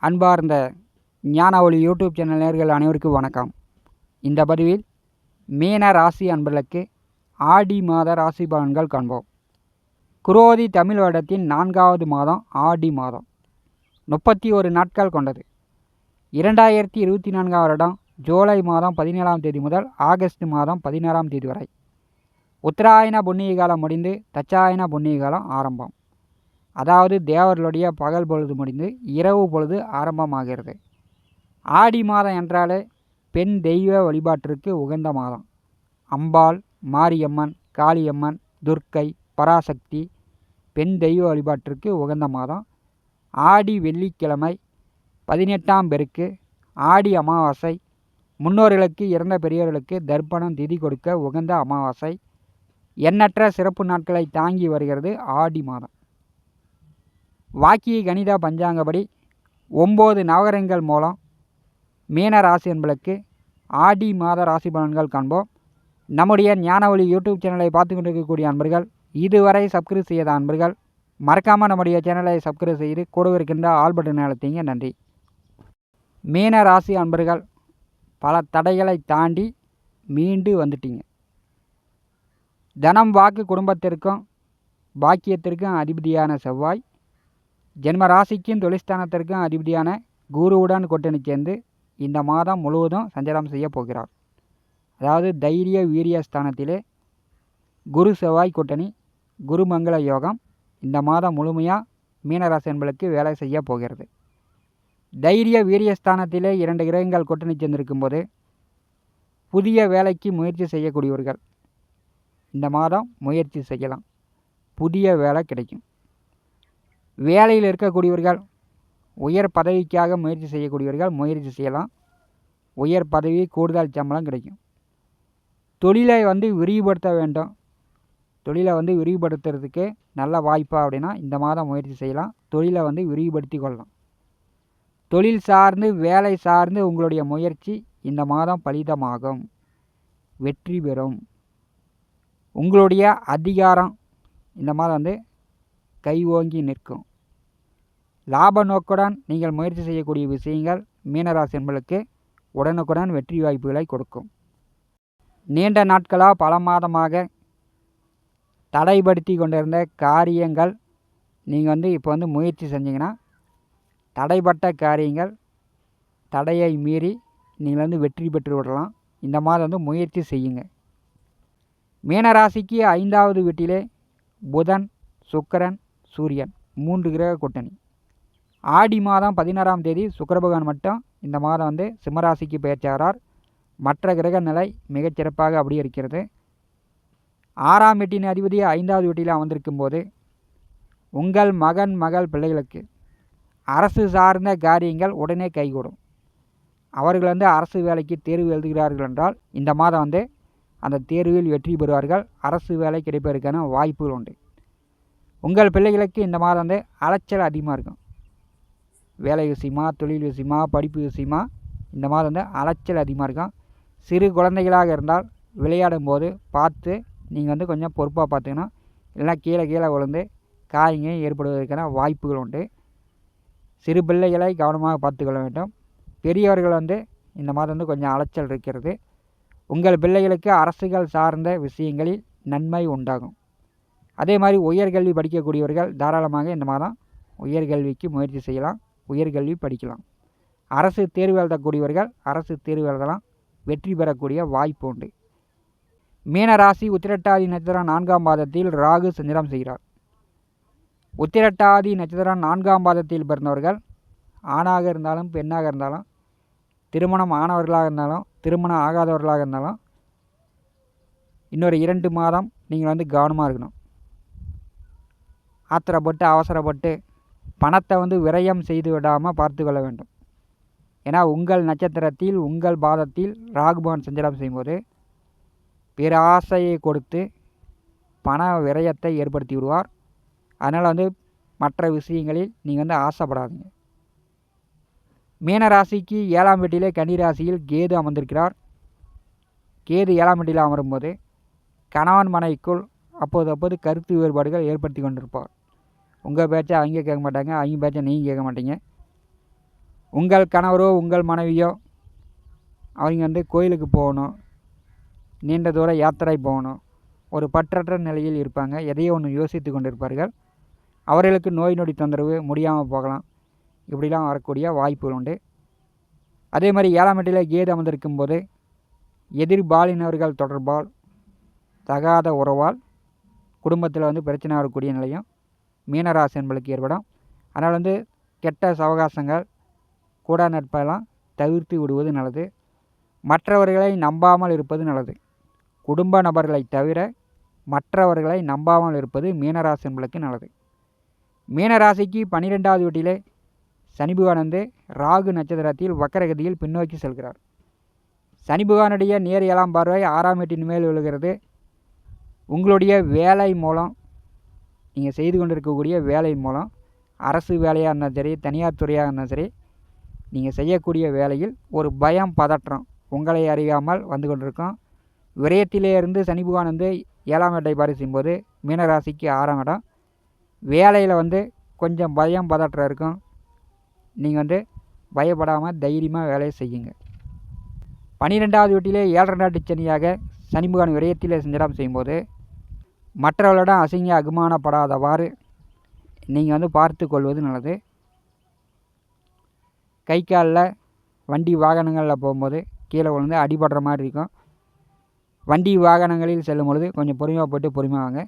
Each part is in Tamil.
அன்பார்ந்த ஞான ஒளி யூடியூப் சேனல் நேர்கள் அனைவருக்கும் வணக்கம். இந்த பதிவில் மீன ராசி அன்பர்களுக்கு ஆடி மாத ராசி பலன்கள் காண்போம். குரோதி தமிழ் வருடத்தின் நான்காவது மாதம் ஆடி மாதம். முப்பத்தி ஒரு நாட்கள் கொண்டது. இரண்டாயிரத்தி இருபத்தி நான்காம் வருடம் ஜூலை மாதம் பதினேழாம் தேதி முதல் ஆகஸ்ட் மாதம் பதினாறாம் தேதி வரை. உத்தராயண புண்ணிய காலம் முடிந்து தச்சாயன புண்ணிய காலம் ஆரம்பம். அதாவது தேவர்களுடைய பகல் பொழுது முடிந்து இரவு பொழுது ஆரம்பமாகிறது. ஆடி மாதம் என்றாலே பெண் தெய்வ வழிபாட்டிற்கு உகந்த மாதம். அம்பாள் மாரியம்மன் காளியம்மன் துர்க்கை பராசக்தி பெண் தெய்வ வழிபாட்டிற்கு உகந்த மாதம். ஆடி வெள்ளிக்கிழமை பதினெட்டாம் பெருக்கு ஆடி அமாவாசை. முன்னோர்களுக்கு இறந்த பெரியவர்களுக்கு தர்ப்பணம் திதி கொடுக்க உகந்த அமாவாசை. எண்ணற்ற சிறப்பு நாட்களை தாங்கி வருகிறது ஆடி மாதம். வாக்கிய கணித பஞ்சாங்கப்படி ஒம்பது நவகரங்கள் மூலம் மீன ராசி என்பளுக்கு ஆடி மாத ராசி பலன்கள் காண்போம். நம்முடைய ஞானவழி யூடியூப் சேனலை பார்த்து கொண்டிருக்கக்கூடிய அன்பர்கள் இதுவரை சப்ஸ்கிரைப் செய்யாத அன்பர்கள் மறக்காமல் நம்முடைய சேனலை சப்ஸ்கிரைப் செய்து கூட இருக்கின்ற ஆல் பட்டன் அழுத்திங்க நன்றி. மீன ராசி அன்பர்கள் பல தடைகளை தாண்டி மீண்டு வந்துட்டீங்க. தனம் வாக்கு குடும்பத்திற்கும் பாக்கியத்திற்கும் அதிபதியான செவ்வாய் ஜென்ம ராசிக்கும் தொழில்ஸ்தானத்திற்கும் அதிபதியான குருவுடன் கூட்டணி சேர்ந்து இந்த மாதம் முழுவதும் சஞ்சாரம் செய்ய போகிறார். அதாவது தைரிய வீரிய ஸ்தானத்திலே குரு செவ்வாய் கூட்டணி குருமங்கள யோகம் இந்த மாதம் முழுமையாக மீனராசி என்பளுக்கு வேலை செய்ய போகிறது. தைரிய வீரியஸ்தானத்திலே இரண்டு கிரகங்கள் கூட்டணி சேர்ந்திருக்கும் போது புதிய வேலைக்கு முயற்சி செய்யக்கூடியவர்கள். இந்த மாதம் முயற்சி செய்யலாம். புதிய வேலை கிடைக்கும். வேலையில் இருக்கக்கூடியவர்கள் உயர் பதவிக்காக முயற்சி செய்யக்கூடியவர்கள் முயற்சி செய்யலாம். உயர் பதவி கூடுதல் சம்பளம் கிடைக்கும். தொழிலை வந்து விரிவுபடுத்த வேண்டும். தொழிலை வந்து விரிவுபடுத்துறதுக்கு நல்ல வாய்ப்பா அப்படின்னா இந்த மாதம் முயற்சி செய்யலாம். தொழிலை வந்து விரிவுபடுத்தி கொள்ளலாம். தொழில் சார்ந்து வேலை சார்ந்து உங்களுடைய முயற்சி இந்த மாதம் பலிதமாகும். வெற்றி பெறும். உங்களுடைய அதிகாரம் இந்த மாதம் வந்து கை ஓங்கி நிற்கும். லாப நோக்குடன் நீங்கள் முயற்சி செய்யக்கூடிய விஷயங்கள் மீனராசி என்பளுக்கு உடனுக்குடன் வெற்றி வாய்ப்புகளை கொடுக்கும். நீண்ட நாட்களாக பல மாதமாக தடைப்படுத்தி கொண்டிருந்த காரியங்கள் நீங்கள் வந்து இப்போ வந்து முயற்சி செஞ்சீங்கன்னா தடைப்பட்ட காரியங்கள் தடையை மீறி நீங்கள் வந்து வெற்றி பெற்று விடலாம். இந்த மாதம் வந்து முயற்சி செய்யுங்க. மீனராசிக்கு ஐந்தாவது வீட்டிலே புதன் சுக்கரன் சூரியன் மூன்று கிரக கூட்டணி. ஆடி மாதம் பதினாறாம் தேதி சுக்கர பகவான் மட்டும் இந்த மாதம் வந்து சிம்மராசிக்கு பெயர்ச்சாகிறார் மற்ற கிரக நிலை மிகச்சிறப்பாக அப்படியே இருக்கிறது ஆறாம் வீட்டின் அதிபதி ஐந்தாவது வீட்டில் அமர்ந்திருக்கும் போது உங்கள் மகன் மகள் பிள்ளைகளுக்கு அரசு சார்ந்த காரியங்கள் உடனே கைகூடும். அவர்கள் வந்து அரசு வேலைக்கு தேர்வு எழுதுகிறார்கள் என்றால் இந்த மாதம் வந்து அந்த தேர்வில் வெற்றி பெறுவார்கள். அரசு வேலை கிடைப்பதற்கான வாய்ப்புகள் உண்டு. உங்கள் பிள்ளைகளுக்கு இந்த மாதம் வந்து அலைச்சல் அதிகமாக இருக்கும். வேலை விஷயமா தொழில் விஷயமா படிப்பு விஷயமா இந்த மாதிரி வந்து அலைச்சல் அதிகமாக இருக்கும் சிறு குழந்தைகளாக இருந்தால் விளையாடும் போது பார்த்து நீங்கள் வந்து கொஞ்சம் பொறுப்பாக பார்த்துக்கணும் இல்லைனா கீழே கீழே விழுந்து காயங்க ஏற்படுவதற்கான வாய்ப்புகள் உண்டு. சிறு பிள்ளைகளை கவனமாக பார்த்துக்கொள்ள வேண்டும். பெரியவர்கள் வந்து இந்த மாதிரி வந்து கொஞ்சம் அலைச்சல் இருக்கிறது. உங்கள் பிள்ளைகளுக்கு அரசுகள் சார்ந்த விஷயங்களில் நன்மை உண்டாகும். அதே மாதிரி உயர்கல்வி படிக்கக்கூடியவர்கள் தாராளமாக இந்த மாதம் உயர்கல்விக்கு முயற்சி செய்யலாம். உயர்கல்வி படிக்கலாம். அரசு தேர்வு எழுதக்கூடியவர்கள் அரசு தேர்வு எழுதலாம். வெற்றி பெறக்கூடிய வாய்ப்பு உண்டு. மீனராசி உத்திரட்டாதி நட்சத்திரம் நான்காம் பாதத்தில் ராகு சஞ்சிரம் செய்கிறார். உத்திரட்டாதி நட்சத்திரம் நான்காம் பாதத்தில் பிறந்தவர்கள் ஆணாக இருந்தாலும் பெண்ணாக இருந்தாலும் திருமணம் ஆனவர்களாக இருந்தாலும் திருமணம் ஆகாதவர்களாக இருந்தாலும் இன்னொரு இரண்டு மாதம் நீங்கள் வந்து கவனமாக இருக்கணும். ஆத்திரப்பட்டு அவசரப்பட்டு பணத்தை வந்து விரயம் செய்து விடாமல் பார்த்து கொள்ள வேண்டும். ஏன்னா உங்கள் நட்சத்திரத்தில் உங்கள் பாதத்தில் ராகுபவன் சஞ்சலம் செய்யும்போது பிற ஆசையை கொடுத்து பண விரயத்தை ஏற்படுத்தி விடுவார். அதனால் வந்து மற்ற விஷயங்களில் நீங்கள் வந்து ஆசைப்படாதீங்க. மீனராசிக்கு ஏழாம் வீட்டிலே கன்னி ராசியில் கேது அமர்ந்திருக்கிறார். கேது ஏழாம் வீட்டில் அமரும்போது கணவன் மனைவிக்குள் அப்போது அப்போது கருத்து வேறுபாடுகள் ஏற்படுத்தி கொண்டிருப்பார். உங்கள் பேச்சை அவங்க கேட்க மாட்டாங்க அவங்க பேச்சை நீங்கள் கேட்க மாட்டீங்க. உங்கள் கணவரோ உங்கள் மனைவியோ அவங்க வந்து கோயிலுக்கு போகணும். நீண்ட தூர யாத்திரை போகணும். ஒரு பற்றற்ற நிலையில் இருப்பாங்க. எதையோ ஒன்று யோசித்து கொண்டிருப்பார்கள். அவர்களுக்கு நோய் நொடி தொந்தரவு முடியாமல் போகலாம். இப்படிலாம் வரக்கூடிய வாய்ப்புகள் உண்டு. அதே மாதிரி ஏழாம் வீட்டில் கேது அமர்ந்திருக்கும் போது எதிர்பாலினவர்கள் தொடர்பால் தகாத உறவால் குடும்பத்தில் வந்து பிரச்சனை வரக்கூடிய நிலையும் மீனராசி என்பளுக்கு ஏற்படும். அதனால் வந்து கெட்ட சவகாசங்கள் கூட நட்பெல்லாம் தவிர்த்து விடுவது நல்லது. மற்றவர்களை நம்பாமல் இருப்பது நல்லது. குடும்ப நபர்களை தவிர மற்றவர்களை நம்பாமல் இருப்பது மீனராசி என்பளுக்கு நல்லது. மீனராசிக்கு பன்னிரெண்டாவது வீட்டிலே சனி பகவான் வந்து ராகு நட்சத்திரத்தில் வக்கரகதியில் பின்னோக்கி செல்கிறார். சனி பகவானுடைய நேர் ஏழாம் பார்வை ஆறாம் வீட்டின் மேல் விழுகிறது. உங்களுடைய வேலை மூலம் நீங்கள் செய்து கொண்டிருக்கக்கூடிய வேலை மூலம் அரசு வேலையாக இருந்தாலும் சரி தனியார் துறையாக இருந்தாலும் சரி நீங்கள் செய்யக்கூடிய வேலையில் ஒரு பயம் பதற்றம் உங்களை அறியாமல் வந்து கொண்டிருக்கும். விரயத்திலே இருந்து சனி பகவான் வந்து ஏழாம் இடத்தை பாரி செய்யும்போது மீனராசிக்கு ஆறாம் இடம். வேலையில் வந்து கொஞ்சம் பயம் பதற்றம் இருக்கும். நீங்கள் வந்து பயப்படாமல் தைரியமாக வேலையை செய்யுங்க. பன்னிரெண்டாவது வீட்டிலே ஏழரை நாட்டு சனியாக சனி பகவான் விரயத்திலே சஞ்சாரம் செய்யும்போது மற்றவர்களிடம் அசிங்க அகுமானப்படாதவாறு நீங்கள் வந்து பார்த்து கொள்வது நல்லது. கை காலில் வண்டி வாகனங்களில் போகும்போது கீழே விழுந்து அடிபடுற மாதிரி இருக்கும். வண்டி வாகனங்களில் செல்லும் பொழுது கொஞ்சம் பொறுமையாக போட்டு பொறுமையாக வாங்க.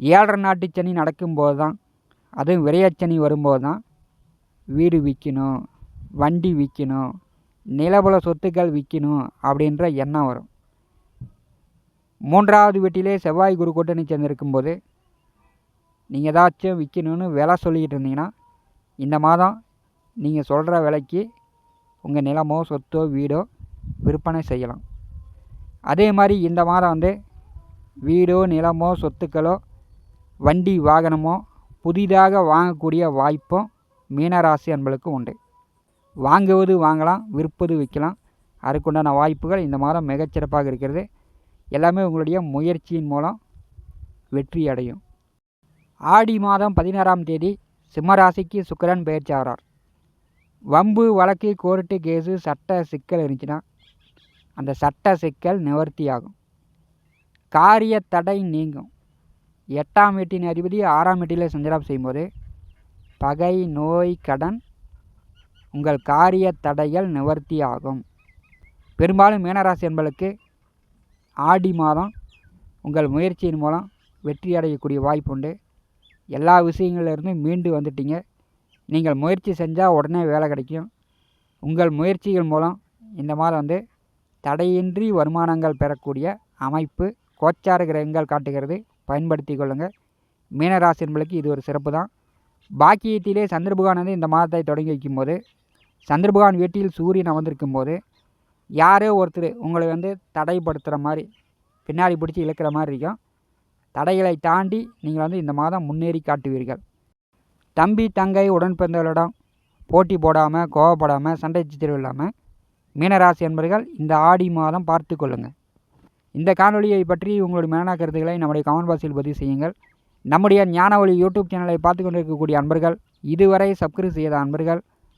ஏழரை நாட்டு சனி நடக்கும்போது தான் அதுவும் விரையச்சனி வரும்போது தான் வீடு விற்கணும் வண்டி விற்கணும் நிலபுல சொத்துக்கள் விற்கணும் அப்படின்ற எண்ணம் வரும். மூன்றாவது வீட்டிலே செவ்வாய் குரு கூட்டணி சேர்ந்திருக்கும்போது நீங்கள் ஏதாச்சும் விற்கணும்னு விலை சொல்லிக்கிட்டு இருந்தீங்கன்னா இந்த மாதம் நீங்கள் சொல்கிற விலைக்கு உங்கள் நிலமோ சொத்தோ வீடோ விற்பனை செய்யலாம். அதே மாதிரி இந்த மாதம் வந்து வீடோ நிலமோ சொத்துக்களோ வண்டி வாகனமோ புதிதாக வாங்கக்கூடிய வாய்ப்பும் மீனராசி அன்பளுக்கு உண்டு. வாங்குவது வாங்கலாம் விற்பது விற்கலாம். அதுக்குண்டான வாய்ப்புகள் இந்த மாதம் மிகச்சிறப்பாக இருக்கிறது. எல்லாமே உங்களுடைய முயற்சியின் மூலம் வெற்றி அடையும். ஆடி மாதம் பதினாறாம் தேதி சிம்மராசிக்கு சுக்கரன் பயிற்சி ஆகிறார் வம்பு வழக்கு கோர்ட்டு கேஸு சட்ட சிக்கல் இருந்துச்சுன்னா அந்த சட்ட சிக்கல் நிவர்த்தி ஆகும். காரிய தடை நீங்கும். எட்டாம் வீட்டின் அதிபதி ஆறாம் வீட்டில் சஞ்சலம் செய்யும்போது பகை நோய் கடன் உங்கள் காரிய தடைகள் நிவர்த்தி ஆகும். பெரும்பாலும் மீனராசி என்பளுக்கு ஆடி மாதம் உங்கள் முயற்சியின் மூலம் வெற்றி அடையக்கூடிய வாய்ப்பு உண்டு. எல்லா விஷயங்கள்லேருந்தும் மீண்டு வந்துட்டீங்க. நீங்கள் முயற்சி செஞ்சால் உடனே வேலை கிடைக்கும். உங்கள் முயற்சிகள் மூலம் இந்த மாதம் வந்து தடையின்றி வருமானங்கள் பெறக்கூடிய அமைப்பு கோச்சார கிரகங்கள் காட்டுகிறது. பயன்படுத்தி கொள்ளுங்கள். மீனராசி என்பளுக்கு இது ஒரு சிறப்பு தான். பாக்கியத்திலே சந்திரபகவான் வந்து இந்த மாதத்தை தொடங்கி வைக்கும்போது சந்திரபகவான் வீட்டில் சூரியன் அமர்ந்திருக்கும் போது யாரோ ஒருத்தர் உங்களை வந்து தடைப்படுத்துகிற மாதிரி பின்னாடி பிடிச்சி இழுக்கிற மாதிரி இருக்கும். தடைகளை தாண்டி நீங்கள் வந்து இந்த மாதம் முன்னேறி காட்டுவீர்கள். தம்பி தங்கை உடன் பிறந்தவர்களிடம் போட்டி போடாமல் கோவப்படாமல் சண்டை சித்திரம் இல்லாமல் மீனராசி என்பர்கள் இந்த ஆடி மாதம் பார்த்து கொள்ளுங்கள். இந்த காணொலியை பற்றி உங்களுடைய மேலான கருத்துக்களை நம்முடைய கமெண்ட் பாக்ஸில் பதிவு செய்யுங்கள். நம்முடைய ஞானவழி யூடியூப் சேனலை பார்த்து கொண்டிருக்கக்கூடிய அன்பர்கள் இதுவரை சப்ஸ்கிரைப் செய்த அன்பர்கள்